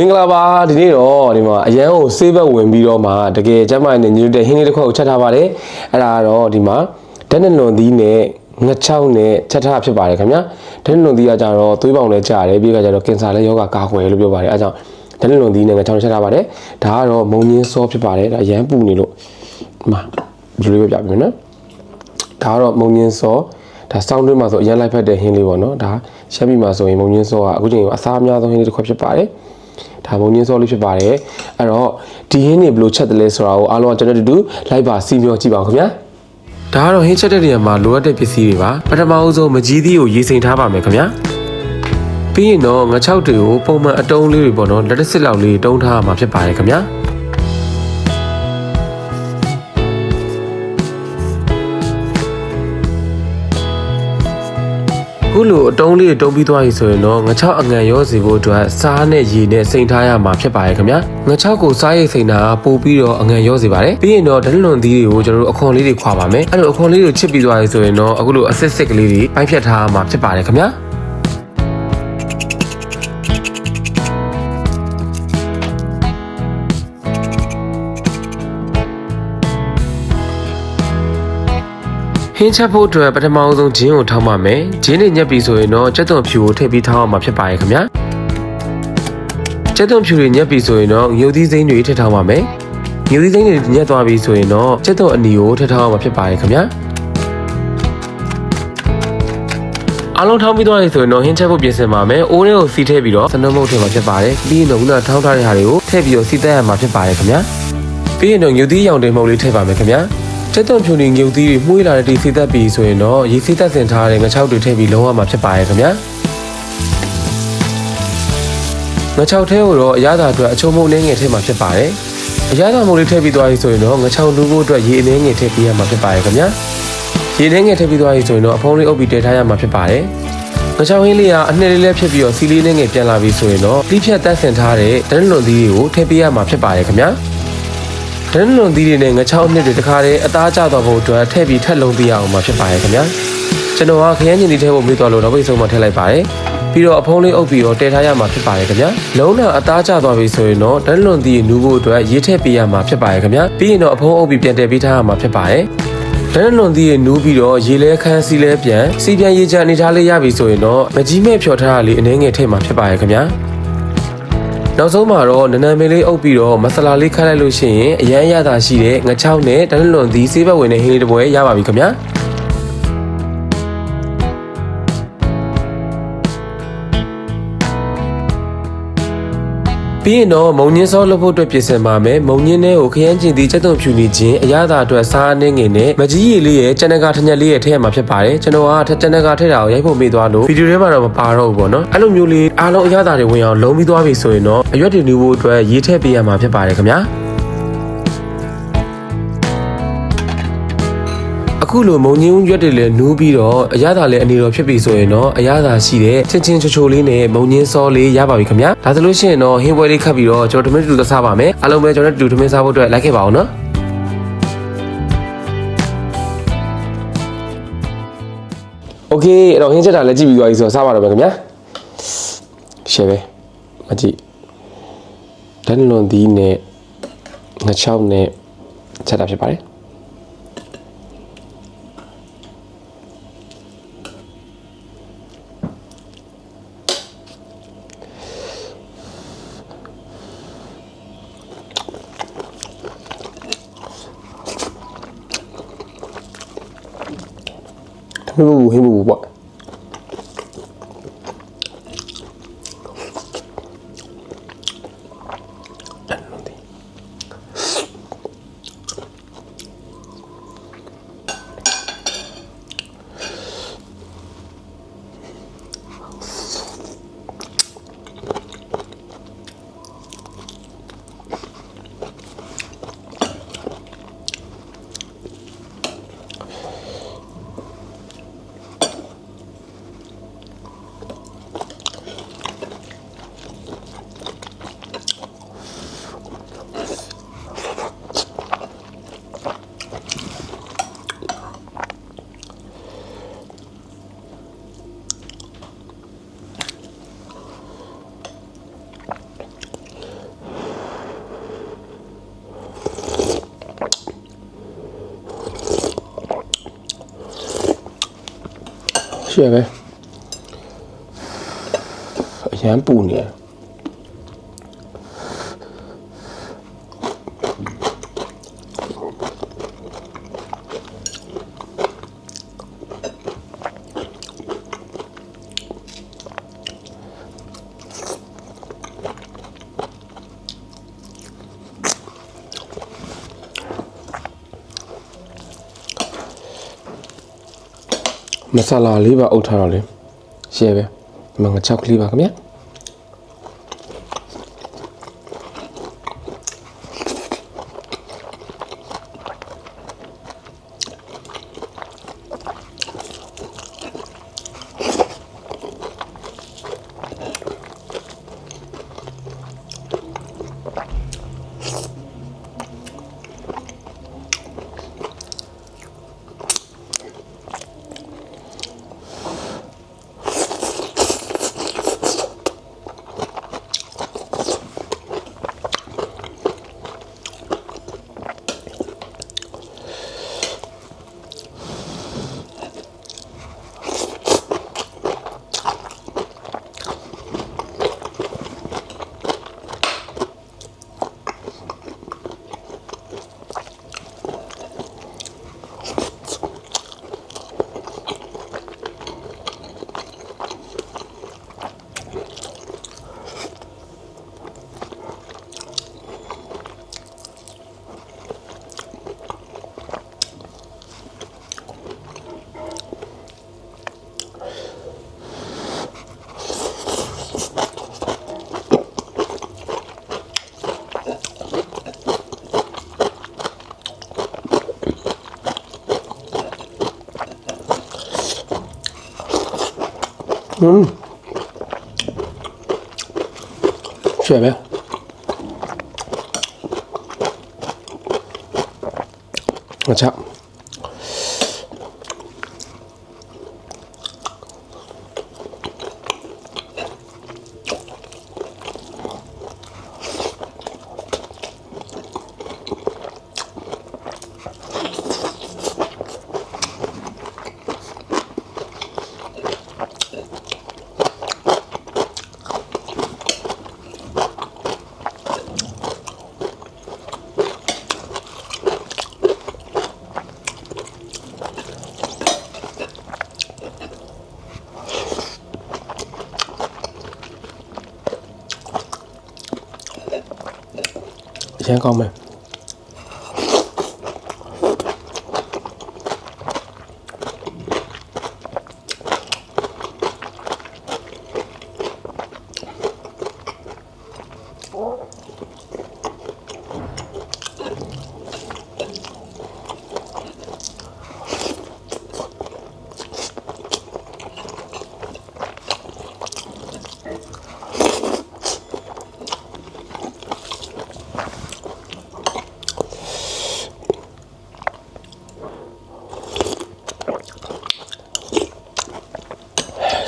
မင်္ဂလာပါဒီနေ့တော့ဒီမှာအရန်ကိုဆေးဘက်ဝင်ပြီးတော့မှတကယ်ကျမ်းမာနေတဲ့ညွတ်တဲ့ဟင်းလေးတစ်ခုကိုချက်ထားပါတယ်အဲ့ဒါကတော့ဒီမှာဓာတ်နဲ့လွန်သီးနဲ့ငှက်ချောင်းနဲ့ချက်ထားဖြစ်ပါတယ်ခင်ဗျာဓာတ်နဲ့လွန်သီးကကြတော့သွေးပေါင်လည်းကြားတယ်ပြီးကကြတော့ကင်ဆာလည်းယောဂကာကွယ်လို့ပြောပါတယ်အဲဒါကြောင့်ဓာတ်နဲ့လွန်သီးနဲ့ငှက်ချောင်းချက်ထားပါတယ်ဒါကတော့မုံညင်းစောဖြစ်ပါတယ်ဒါအရန်ပူနေလို့ဒီမှာဒီလိုပဲပြပြမယ်နော်ဒါကတော့မုံညင်းစောဒါစောင်းတွင်းမှာဆိုအရင်လိုက်ဖက်တဲ့ဟင်းလေးပေါ့နော်ဒါရှမ်းပြည်မှာဆိုရင်မုံညင်းစောကအခုချိန်ကအစားအများဆုံးဟင်းလေးတစ်ခွက်ဖြစ်ပါတယ် ဒါမုံညင်းစောလေးဖြစ်ပါတယ်အဲ့တော့ဒီဟင်းတွေဘယ်လိုချက်တယ်လဲဆိုတာကိုအားလုံးကကျွန်တော်တို့တူလိုက်ပါစီမျောကြည့်ပါဦးခင်ဗျာဒါကတော့ဟင်းချက်တဲ့နေရာမှာလိုအပ်တဲ့ပစ္စည်းတွေပါပထမအဆုံးမကြီးသီးကိုရေးစိမ်ထားပါမယ်ခင်ဗျာပြီးရင်တော့ငါချောက်တွေကိုပုံမှန်အတုံးလေးတွေပေါ့နော်လက်တစ်စစ်လောက်လေးတုံးထားရမှာဖြစ်ပါတယ်ခင်ဗျာ ခုလိုအတုံးလေးတုံးပြီးသွားပြီဆိုရင်တော့ငချောက်အငံရောစီဖို့အတွက်စားနဲ့ရေနဲ့စိန်ထားရမှာဖြစ်ပါရဲ့ခင်ဗျာငချောက်ကိုစားရိတ်စိန်တာပို့ပြီးတော့အငံရောစီပါတယ်ပြီးရင်တော့ဒလလွန်သီးတွေကိုကျွန်တော်တို့အခွန်လေးတွေခွာပါမယ်အဲ့လိုအခွန်လေးတွေချစ်ပြီးသွားပြီဆိုရင်တော့အခုလိုအစစ်စစ်ကလေးတွေပိုင်းဖြတ်ထားရမှာဖြစ်ပါတယ်ခင်ဗျာ ဟင်းချက်ဖို့အတွက်ပထမအဆုံးဂျင်းကိုထောင်းပါမယ်ဂျင်းနဲ့ညက်ပြီးဆိုရင်တော့ကြက်သွန်ဖြူကိုထည့်ပြီးထောင်းအောင်မှာဖြစ်ပါရဲ့ခင်ဗျာကြက်သွန်ဖြူတွေညက်ပြီးဆိုရင်တော့ငြိုသီးစိမ်းတွေထည့်ထောင်းပါမယ်ငြိုသီးစိမ်းတွေညက်သွားပြီဆိုရင်တော့ကြက်သွန်အနီကိုထည့်ထောင်းအောင်မှာဖြစ်ပါရဲ့ခင်ဗျာအလုံးထောင်းပြီးသွားပြီဆိုရင်တော့ဟင်းချက်ဖို့ပြင်ဆင်ပါမယ်။အိုးလေးကိုစီးထည့်ပြီးတော့စနုံမုတ်ထည့်မှာဖြစ်ပါတယ်။ပြီးရင်တော့ခုနထောင်းထားတဲ့ဟာတွေကိုထည့်ပြီးတော့စီးသက်ရမှာဖြစ်ပါတယ်ခင်ဗျာ။ပြီးရင်တော့ညူသီးရောင်တင်မုတ်လေးထည့်ပါမယ်ခင်ဗျာ။ တက်သွန်ဖြူနေငုတ်သီးတွေမှုေးလာတဲ့ဒီစီးသက်ပြီးဆိုရင်တော့ရေစီးသက်စင်ထားတဲ့ငချောက်တွေထည့်ပြီးလုံးဝမှာဖြစ်ပါတယ်ခင်ဗျာ။ငချောက်ထဲကိုတော့အရသာအတွက်အချုံမုံနှင်းငယ်ထည့်မှာဖြစ်ပါတယ်။အရသာမုံလေးထည့်ပြီးသွားပြီဆိုရင်တော့ငချောက်လူဖို့အတွက်ရေအနှင်းငယ်ထည့်ပေးရမှာဖြစ်ပါတယ်ခင်ဗျာ။ရေနှင်းငယ်ထည့်ပြီးသွားပြီဆိုရင်တော့အဖုံးလေးအုပ်ပြီးတည်ထားရမှာဖြစ်ပါတယ်။ငချောင်းဟင်းလေးကအနှစ်လေးလေးဖြစ်ပြီးတော့စီလေးနဲ့ငယ်ပြန်လာပြီဆိုရင်တော့ပြည့်ဖြတ်တတ်ဆင်ထားတဲ့ဒန်းလွန်သီးတွေကိုထည့်ပေးရမှာဖြစ်ပါတယ်ခင်ဗျာ ဒန်းလွန်သီးတွေနဲ့ငချောင်းအနှစ်တွေတခါတည်းအသားကျသွားဖို့အတွက်ထည့်ပြီးထက်လုံးပေးရအောင်မှာဖြစ်ပါတယ်ခင်ဗျာကျွန်တော်ကခရမ်းညင်သီးထဲကိုမေးသွားလို့တော့ပိတ်ဆုံးမှထည့်လိုက်ပါတယ်ပြီးတော့အဖုံးလေးအုပ်ပြီးတော့တည်ထားရမှာဖြစ်ပါတယ်ခင်ဗျာလုံးဝအသားကျသွားပြီဆိုရင်တော့ဒန်းလွန်သီးနူးဖို့အတွက်ရေးထည့်ပေးရမှာဖြစ်ပါတယ်ခင်ဗျာပြီးရင်တော့အဖုံးအုပ်ပြီးပြန်တည်ပေးထားရမှာဖြစ်ပါတယ်ဒန်းလွန်သီးရဲ့နူးပြီးတော့ရေလဲခန်းစီလဲပြန်စီပြန်ရေချအနေထားလေးရပြီဆိုရင်တော့မကြီးမဲ့ဖြော်ထားတာလေးအနှဲငယ်ထည့်မှာဖြစ်ပါရဲ့ခင်ဗျာ နောက်ဆုံးမှာတော့နနံမေလေးအုပ်ပြီးတော့မဆလာလေးခတ်လိုက်လို့ရှိရင်အရန်ရတာရှိတဲ့ငချောင်းနဲ့ဒန်းလွန်သီးဆေးဘက်ဝင်တဲ့ဟင်းလေးတစ်ပွဲရပါပြီခင်ဗျာ ပြီးရင်တော့မုံညင်းစောလုပ်ဖို့အတွက်ပြင်ဆင်ပါမယ်မုံညင်းနဲ့ကိုခရမ်းကျင်သီးစက်သွန်ဖြူနေခြင်းအရသာအတွက်စားအနှင်းငယ်နဲ့မကြီးရည်လေးရဲ့ကျန်နကထညက်လေးရဲ့ထည့်ရမှာဖြစ်ပါတယ်ကျွန်တော်ကကျန်နကထည့်တာကိုရိုက်ဖို့မေ့သွားလို့ဗီဒီယိုထဲမှာတော့မပါတော့ဘူးပေါ့နော်အဲ့လိုမျိုးလေးအားလုံးအရသာတွေဝင်အောင်လုံးပြီးသွားပြီဆိုရင်တော့အရွက်တွေနူဖို့အတွက်ရေးထည့်ပေးရမှာဖြစ်ပါတယ်ခင်ဗျာ အခုလိုမုံညင်းရွက်တွေလည်းနူးပြီးတော့အရသာလည်းအနေတော်ဖြစ်ပြီဆိုရင်တော့အရသာရှိတဲ့ချင်းချင်းချိုချိုလေးနဲ့မုံညင်းစောလေးရပါပြီခင်ဗျာဒါဆိုလို့ရှိရင်တော့ဟင်းပွဲလေးခတ်ပြီးတော့ကျွန်တော်တို့ထမင်းတူသစားပါမယ်အားလုံးပဲကျွန်တော်တို့တူထမင်းစားဖို့အတွက်လိုက်ခဲ့ပါအောင်နော်โอเคအဲ့တော့ဟင်းချက်တာလည်းကြည့်ပြီးသွားပြီဆိုတော့စားပါတော့မယ်ခင်ဗျာရှယ်ပဲမကြည့်ဒန်လွန်သီးနဲ့ငချောက်နဲ့ချက်တာဖြစ်ပါတယ် ဟင်းဘူးဟင်းဘူးပေါ့ ရှယ်ပဲအရန်ပူနေတယ် မဆလာလေးပါအုပ်ထားတော့လေရှယ်ပဲဒီမှာငါချောက်ကလေးပါခင်ဗျာ อืมရှယ်ပဲငါချောက်အ ရန်ကောင်းမယ်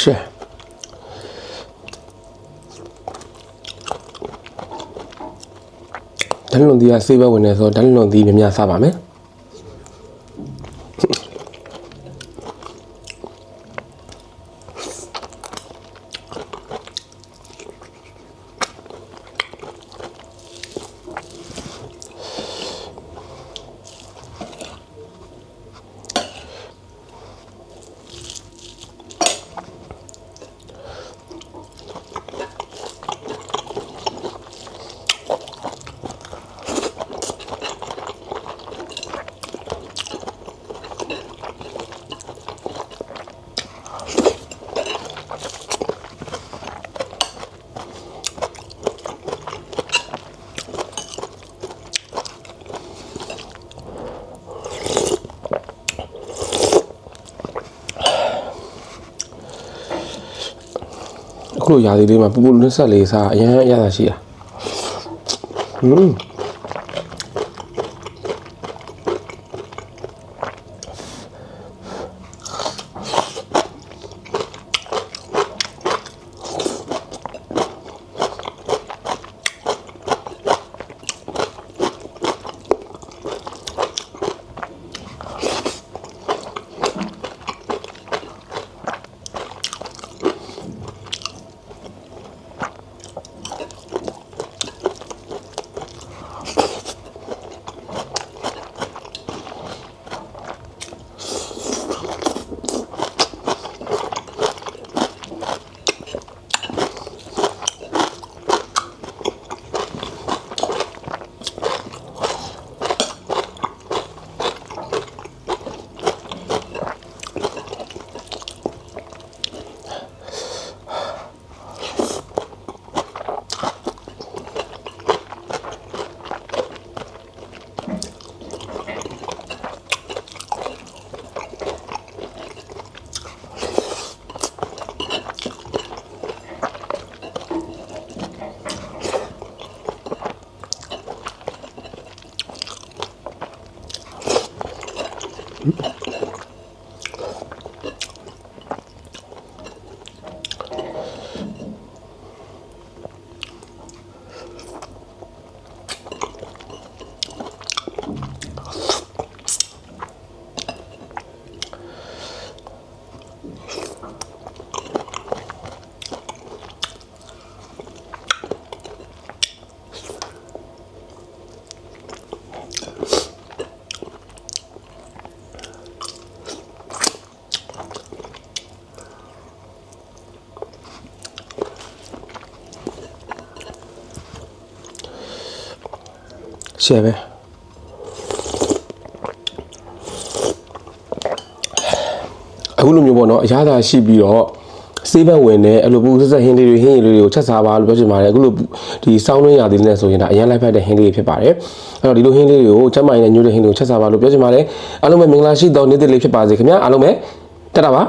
ရှယ် ဓာတ်လွန်သီးကစေးဘက်ဝင်နေဆိုဓာတ်လွန်သီးများများစားပါမယ် လိုຢာစီလေးမှာပူပူလွတ်ဆက်လေးစားအရန်အရသာရှိတာဟွန်း ရှယ်ပဲအခုလိုမျိုးပေါ့နော်အရသာရှိပြီးတော့စေးဘက်ဝင်တဲ့အဲ့လိုပူဆက်ဆက်ဟင်းလေးတွေဟင်းရည်လေးတွေကိုချက်စားပါလို့ပြောချင်ပါတယ်အခုလိုဒီစောင်းနှင်းရသေးတဲ့ဆိုရင်ဒါအရင်လိုက်ဖက်တဲ့ဟင်းလေးတွေဖြစ်ပါတယ်အဲ့တော့ဒီလိုဟင်းလေးတွေကိုချက်မိုင်နဲ့ညှို့တဲ့ဟင်းတွေကိုချက်စားပါလို့ပြောချင်ပါတယ်အားလုံးပဲမင်္ဂလာရှိသောနေ့တစ်လေးဖြစ်ပါစေခင်ဗျာအားလုံးပဲတက်တာပါ